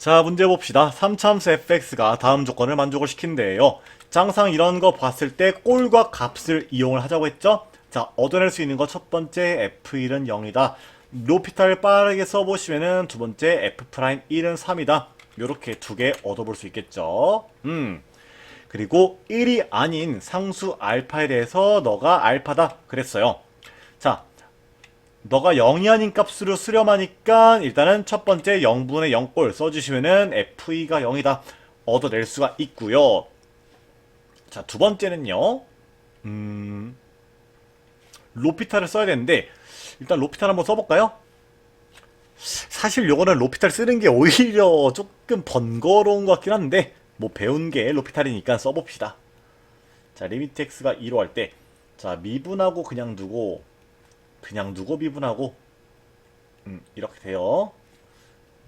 자, 문제 봅시다. 3참수 fx가 다음 조건을 만족을 시킨대요. 장상 이런 거 봤을 때 꼴과 값을 이용을 하자고 했죠? 자, 얻어낼 수 있는 거 첫 번째 f1은 0이다. 로피탈 빠르게 써보시면은 두 번째 f'1은 3이다. 요렇게 두 개 얻어볼 수 있겠죠? 음. 그리고 1이 아닌 상수 알파에 대해서 너가 알파다 그랬어요. 자, 너가 0이 아닌 값으로 수렴하니까 일단은 첫 번째 0분의 0꼴 써주시면은 FE가 0이다 얻어낼 수가 있고요. 자, 두 번째는요. 음, 로피탈을 써야 되는데 일단 로피탈 한번 써볼까요? 사실 요거는 로피탈 쓰는 게 오히려 조금 번거로운 것 같긴 한데 뭐 배운 게 로피탈이니까 써봅시다. 자, 리미트 x가 2로 할 때, 자, 미분하고 그냥 두고, 그냥 두고 미분하고, 음, 이렇게 돼요.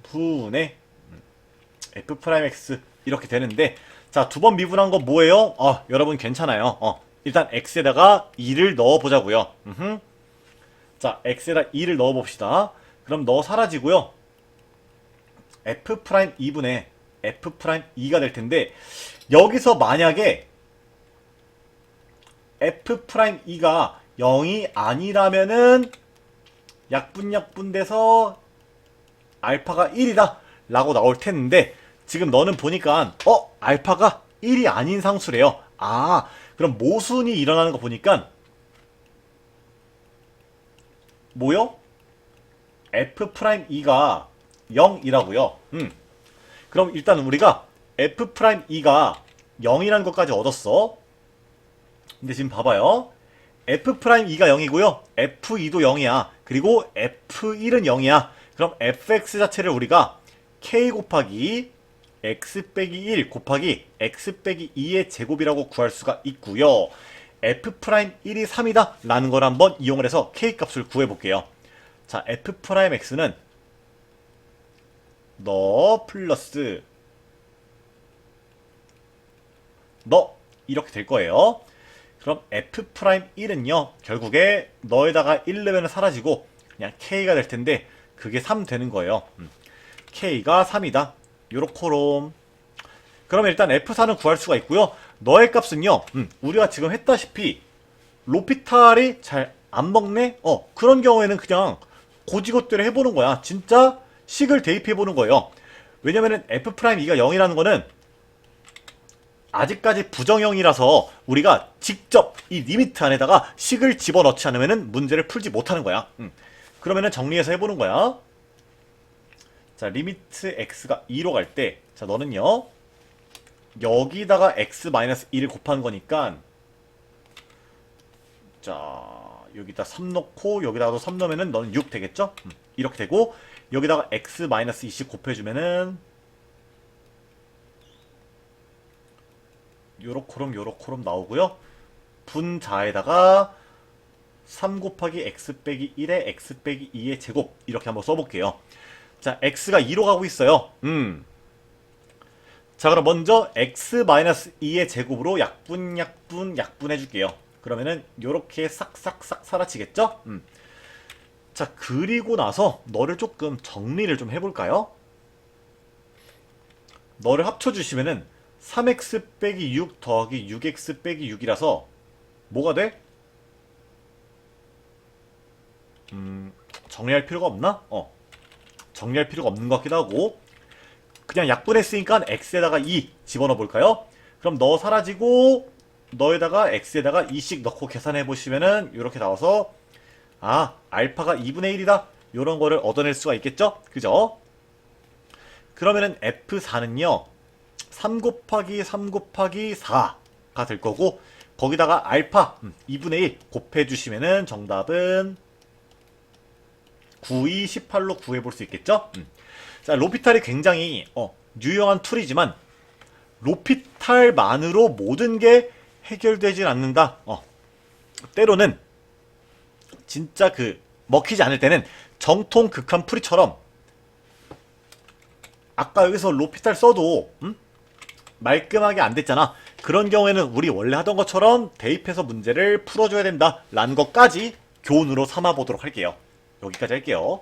분의 음, f 프라임 x 이렇게 되는데, 자, 두 번 미분한 거 뭐예요? 어, 여러분 괜찮아요. 어, 일단 x에다가 2를 넣어 보자고요. 자, x에다 2를 넣어 봅시다. 그럼 넣어 사라지고요. f 프라임 2분의 f 프라임 2가 될 텐데 여기서 만약에 f 프라임 2가 0이 아니라면은 약분약분 돼서 알파가 1이다 라고 나올 텐데 지금 너는 보니까 어 알파가 1이 아닌 상수래요 아 그럼 모순이 일어나는 거 보니까 뭐요? f 프라임 2가 0이라고요 음 그럼 일단 우리가 f 프라임 2가 0이라는 것까지 얻었어. 근데 지금 봐봐요. F 프라임 2가 0이고요. f2도 0이야. 그리고 f1은 0이야. 그럼 fx 자체를 우리가 k 곱하기 x 빼기 1 곱하기 x 빼기 2의 제곱이라고 구할 수가 있고요. f 프라임 1이 3이다 라는 걸 한번 이용을 해서 k 값을 구해 볼게요. 자, f 프라임 x는 너 플러스 너 이렇게 될 거예요. 그럼 f 프라임 1은요 결국에 너에다가 1 넣으면 사라지고 그냥 k가 될 텐데 그게 3 되는 거예요. 음. k가 3이다. 요렇코롬. 그러면 일단 f4는 구할 수가 있고요. 너의 값은요. 음, 우리가 지금 했다시피 로피탈이 잘 안 먹네? 어 그런 경우에는 그냥 고지것대로 해보는 거야. 진짜 식을 대입해보는 거예요. 왜냐면은 f'2가 0이라는 거는 아직까지 부정형이라서 우리가 직접 이 리미트 안에다가 식을 집어넣지 않으면은 문제를 풀지 못하는 거야. 음. 그러면은 정리해서 해보는 거야. 자, 리미트 x가 2로 갈 때, 자, 너는요, 여기다가 x-1을 곱한 거니까, 자, 여기다 3 넣고, 여기다가도 3 넣으면은 너는 6 되겠죠? 음. 이렇게 되고, 여기다가 x-20 곱해주면은 요렇코롬 요렇코롬 나오고요. 분자에다가 3 곱하기 x 빼기 1의 x 빼기 2의 제곱 이렇게 한번 써볼게요. 자, x가 2로 가고 있어요. 음. 자, 그럼 먼저 x-2의 제곱으로 약분, 약분, 약분 해 줄게요. 그러면은 요렇게 싹싹싹 사라지겠죠? 음. 자, 그리고 나서 너를 조금 정리를 좀 해볼까요? 너를 합쳐주시면은 3x 빼기 6 더하기 6x 빼기 6이라서 뭐가 돼? 음, 정리할 필요가 없나? 어. 정리할 필요가 없는 것 같기도 하고 그냥 약분했으니까 x에다가 2 집어넣어 볼까요? 그럼 너 사라지고 너에다가 x에다가 2씩 넣고 계산해 보시면은 이렇게 나와서 아 알파가 2분의 1이다 요런 거를 얻어낼 수가 있겠죠? 그죠? 그러면은 f4는요 3 곱하기 3 곱하기 4가 될 거고 거기다가 알파 음, 2분의 1 곱해 주시면은 정답은 9, 2, 18로 구해볼 수 있겠죠? 음. 자, 로피탈이 굉장히 어, 유용한 툴이지만 로피탈만으로 모든 게 해결되진 않는다. 어, 때로는 진짜 그 먹히지 않을 때는 정통 극한 풀이처럼 아까 여기서 로피탈 써도 음? 말끔하게 안 됐잖아. 그런 경우에는 우리 원래 하던 것처럼 대입해서 문제를 풀어줘야 된다. 라는 것까지 교훈으로 삼아 보도록 할게요. 여기까지 할게요.